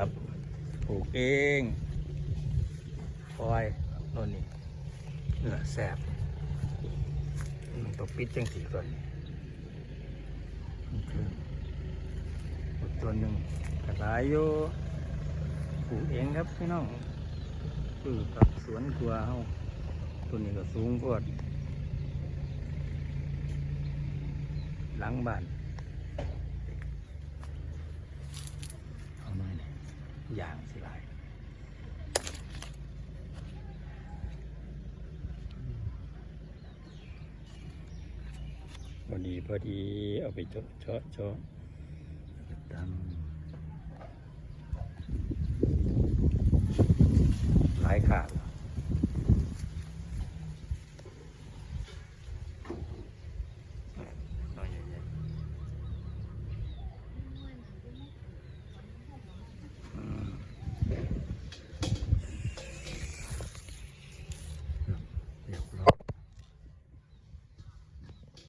ครับปลูกเองปล่อยโน่นนี่เนื้อแสบมันต้องปิดจังสีก่อนคือตัวหนึ่งกระไรอยู่ปลูกเองครับพี่น้องคือกับสวนครัวเฮาตัวนี้ก็สูงกว่าหลังบ้าน เอาหน่อยนี่ อย่างสิหลายพอดีพอดีเอาไปเจาะเจาะเจาะตั้งหลายขาด